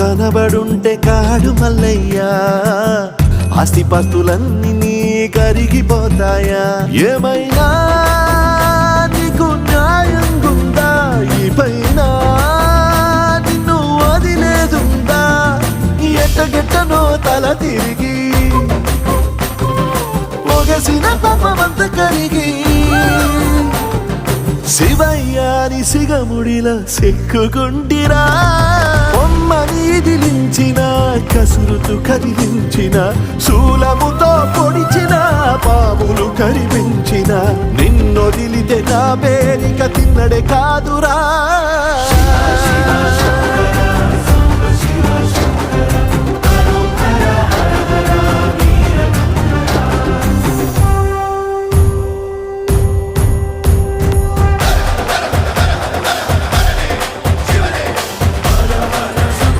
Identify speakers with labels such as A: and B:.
A: కనబడుంటే కాడు మల్లయ్యా. ఆస్తిపాస్తులన్నీ నీ కరిగిపోతాయా. ఏమైనా నీకు న్యాయం గుందా? ఈ పైన నిన్ను వదిలేదుందా? ఎట్టగెట్టనో తల తిరిగి. పొగసిన పాపమంత కరిగి. శివయ్యాని సిగముడిలా సిక్కుకుంటిరా కసురుతు కదిలించిన శూలముతో పొడిచిన పాములు కరిపించిన నిన్నొదిలితే నా పేరిక తిన్నడే కాదురా.